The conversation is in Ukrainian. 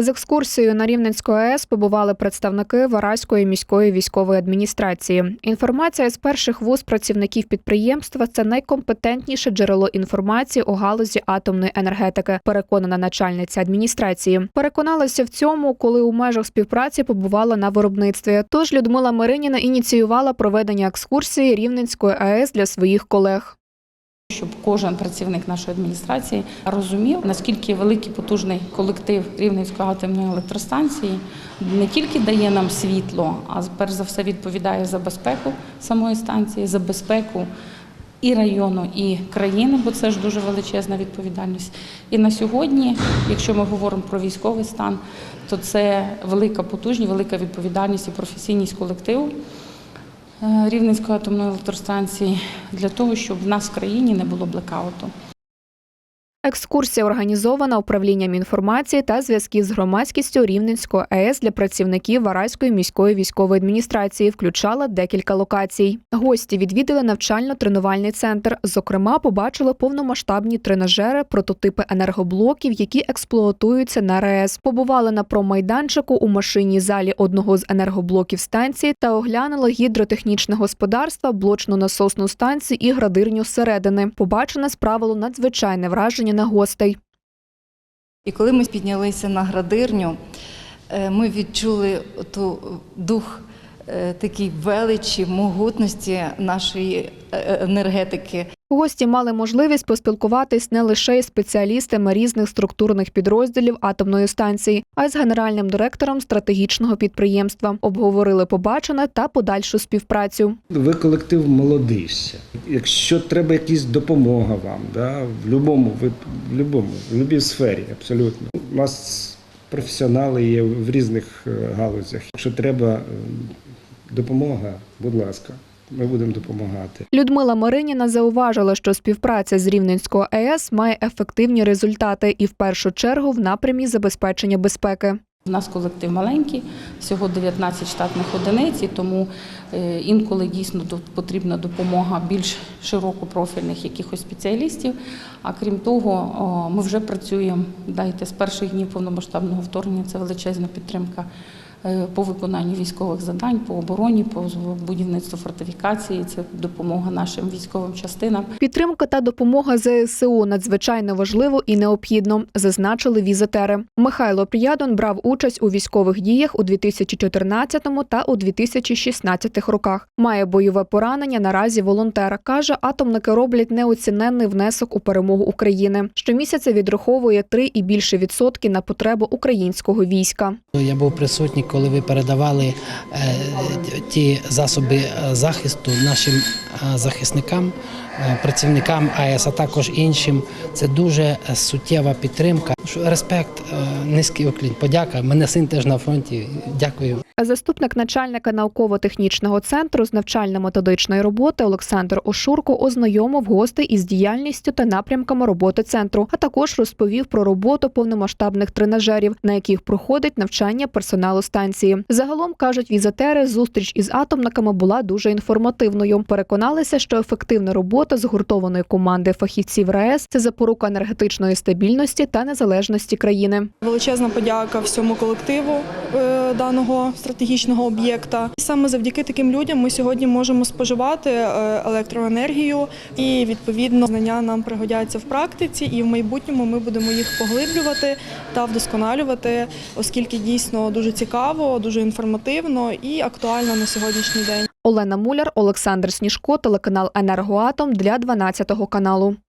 З екскурсією на Рівненську АЕС побували представники Вараської міської військової адміністрації. Інформація з перших вуз працівників підприємства це найкомпетентніше джерело інформації у галузі атомної енергетики. Переконана начальниця адміністрації. Переконалася в цьому, коли у межах співпраці побувала на виробництві. Тож Людмила Мариніна ініціювала проведення екскурсії Рівненської АЕС для своїх колег. Щоб кожен працівник нашої адміністрації розумів, наскільки великий потужний колектив Рівненської атомної електростанції не тільки дає нам світло, а перш за все відповідає за безпеку самої станції, за безпеку і району, і країни, бо це ж дуже величезна відповідальність. І на сьогодні, якщо ми говоримо про військовий стан, то це велика потужність, велика відповідальність і професійність колективу. Рівненської атомної електростанції для того, щоб в нас в країні не було блекауту. Екскурсія організована управлінням інформації та зв'язків з громадськістю Рівненської АЕС для працівників Вараської міської військової адміністрації. Включала декілька локацій. Гості відвідали навчально-тренувальний центр. Зокрема, побачили повномасштабні тренажери, прототипи енергоблоків, які експлуатуються на РАЕС. Побували на промайданчику у машинній залі одного з енергоблоків станції та оглянули гідротехнічне господарство, блочну насосну станцію і градирню зсередини. Побачене справило надзвичайне враження на гостей. І коли ми піднялися на градирню, е, ми відчули ту дух е, такій величі, могутності нашої е, енергетики. Гості мали можливість поспілкуватись не лише із спеціалістами різних структурних підрозділів атомної станції, а й з генеральним директором стратегічного підприємства. Обговорили побачене та подальшу співпрацю. Ви колектив молодий. Якщо треба якась допомога вам, да, в будь-якому, в будь-якому, в будь-якій сфері, абсолютно. У нас професіонали є в різних е, галузях. Якщо треба допомога, будь ласка, ми будемо допомагати. Людмила Мариніна зауважила, що співпраця з Рівненською АЕС має ефективні результати і в першу чергу в напрямі забезпечення безпеки. У нас колектив маленький, всього 19 штатних одиниць, і тому е, інколи дійсно до- потрібна допомога більш широкопрофільних якихось спеціалістів. А крім того, ми вже працюємо дайте з перших днів повномасштабного вторгнення. Це величезна підтримка по виконанню військових завдань, по обороні, по будівництву фортифікації. Це допомога нашим військовим частинам. Підтримка та допомога ЗСУ надзвичайно важливо і необхідно, зазначили візитери. Михайло Приядон брав участь у військових діях у 2014 та у 2016 роках. Має бойове поранення. Наразі волонтер каже, атомники роблять неоціненний внесок у перемогу України. Щомісяця відраховує 3 і більше відсотки на потребу українського війська. Я був присутній, коли ви передавали е, ті засоби е, захисту нашим е, захисникам, працівникам АЕС, а також іншим. Це дуже суттєва підтримка. Респект, низький уклін, подяка. Мене син теж на фронті. Дякую. Заступник начальника науково-технічного центру з навчально-методичної роботи Олександр Ошурко ознайомив гостей із діяльністю та напрямками роботи центру, а також розповів про роботу повномасштабних тренажерів, на яких проходить навчання персоналу станції. Загалом кажуть візитери, зустріч із атомниками була дуже інформативною. Переконалися, що ефективна робота згуртованої команди фахівців РАЕС це запорука енергетичної стабільності та незалежності країни. Величезна подяка всьому колективу е, даного стратегічного об'єкта. Саме завдяки таким людям ми сьогодні можемо споживати е, електроенергію, і відповідно знання нам пригодяться в практиці, і в майбутньому ми будемо їх поглиблювати та вдосконалювати, оскільки дійсно дуже цікаво, дуже інформативно і актуально на сьогоднішній день. Олена Муляр, Олександр Сніжко, телеканал Енергоатом для 12 каналу.